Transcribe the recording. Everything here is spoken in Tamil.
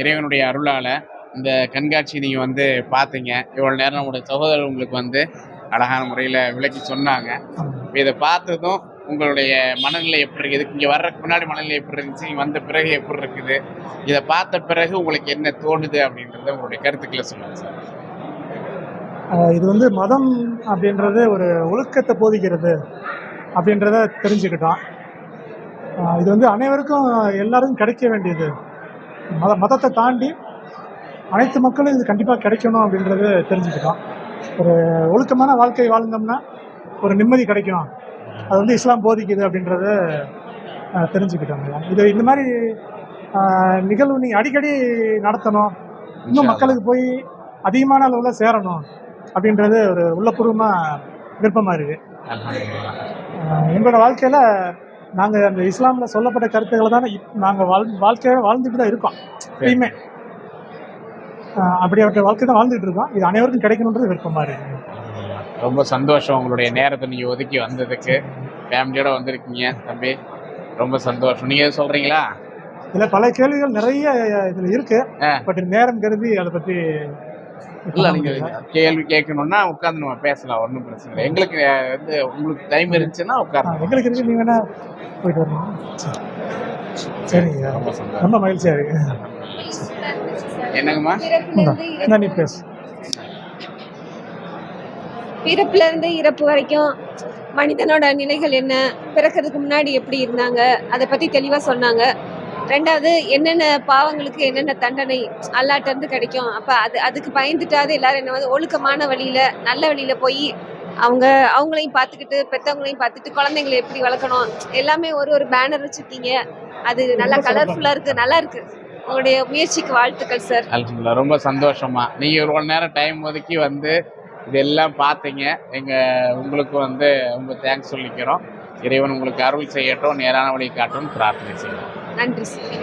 இறைவனுடைய அருளால் இந்த கண்காட்சி நீங்கள் வந்து பார்த்தீங்க இவ்வளோ நேரம் நம்முடைய சகோதரர் உங்களுக்கு வந்து அழகான முறையில் விளக்கி சொன்னாங்க. இதை பார்த்ததும் உங்களுடைய மனநிலை எப்படி இருக்குது இங்கே வர்றதுக்கு முன்னாடி மனநிலை எப்படி இருந்துச்சு? இங்கே வந்த பிறகு எப்படி இருக்குது? இதை பார்த்த பிறகு உங்களுக்கு என்ன தோணுது அப்படின்றத உங்களுடைய கருத்துக்களை சொல்லுங்கள் சார். இது வந்து மதம் அப்படின்றது ஒரு ஒழுக்கத்தை போதிக்கிறது அப்படின்றத தெரிஞ்சுக்கிட்டோம். இது வந்து அனைவருக்கும் எல்லாருக்கும் கிடைக்க வேண்டியது. மத மதத்தை தாண்டி அனைத்து மக்களும் இது கண்டிப்பாக கிடைக்கணும் அப்படின்றது தெரிஞ்சுக்கிட்டோம். ஒரு ஒழுக்கமான வாழ்க்கை வாழ்ந்தோம்னா ஒரு நிம்மதி கிடைக்கும் அது வந்து இஸ்லாம் போதிக்குது அப்படின்றத ஆஹ் தெரிஞ்சுக்கிட்டோங்க இது இந்த மாதிரி நிகழ்வு நீங்கள் அடிக்கடி நடத்தணும். இன்னும் மக்களுக்கு போய் அதிகமான அளவில் சேரணும் அப்படின்றது ஒரு உள்ளபூர்வமாக விருப்பமாக இருக்குது. எங்களோட வாழ்க்கையில் நாங்கள் அந்த இஸ்லாமில் சொல்லப்பட்ட கருத்துக்களை தான் நாங்கள் வாழ் வாழ்க்கையை வாழ்ந்துட்டு தான் இருக்கோம். எப்பயுமே. ஆஹ் அப்படிப்பட்ட வாழ்க்கை தான் வாழ்ந்துட்டு இருக்கோம். இது அனைவருக்கும் கிடைக்கணுன்றது விருப்பமாக இருக்குது ரொம்ப சந்தோஷம் உங்களுடைய நேரத்தை நீங்கள் ஒதுக்கி வந்ததுக்கு. ஃபேமிலியோட வந்திருக்கீங்க தம்பி. ரொம்ப சந்தோஷம். நீங்கள் சொல்கிறீங்களா இதில் பல கேள்விகள் நிறைய இதில் இருக்கு. ஆ. பட் நேரம் கருதி அதை பற்றி இல்லை நீங்கள் கேள்வி கேட்கணும்னா உட்காந்து நம்ம பேசலாம் ஒன்றும் பிரச்சனை இல்லை. எங்களுக்கு வந்து உங்களுக்கு டைம் இருந்துச்சுன்னா உட்காரலாம் எங்களுக்கு இருக்கு நீங்கள் வேணா போயிட்டு வரணும். சரிங்க ரொம்ப மகிழ்ச்சியாக இருக்கு. என்னங்கம்மா? இந்தா, நீ பேசு. பிறப்புல இருந்து இறப்பு வரைக்கும் மனிதனோட நிலைகள் என்ன? பிறக்கிறதுக்கு முன்னாடி எப்படி இருந்தாங்க? அதை பத்தி தெளிவா சொன்னாங்க. ரெண்டாவது என்னென்ன பாவங்களுக்கு என்னென்ன தண்டனை அல்லாட்ட இருந்து கிடைக்கும்? அப்ப அது அதுக்கு பயந்துட்டாது எல்லாரும் என்ன வந்து ஒழுக்கமான வழியில நல்ல வழியில போய் அவங்க அவங்களையும் பார்த்துக்கிட்டு பெத்தவங்களையும் பார்த்துட்டு குழந்தைங்களை எப்படி வளர்க்கணும்? எல்லாமே ஒரு ஒரு பேனர் வச்சிருக்கீங்க. அது நல்லா கலர்ஃபுல்லா இருக்கு நல்லா இருக்கு. உங்களுடைய முயற்சிக்கு வாழ்த்துக்கள் சார் அல்ஹம்துலில்லாஹ் ரொம்ப சந்தோஷமா. நீங்கள் இவ்வளோ நேரம் டைம் ஒதுக்கி வந்து இதெல்லாம் பார்த்தீங்க. எங்கள் உங்களுக்கு வந்து ரொம்ப தேங்க்ஸ் சொல்லிக்கிறோம். இறைவன் உங்களுக்கு அருள் செய்யட்டும் நேரான வழி காட்டும் பிரார்த்தனை செய்யணும் நன்றி சார்.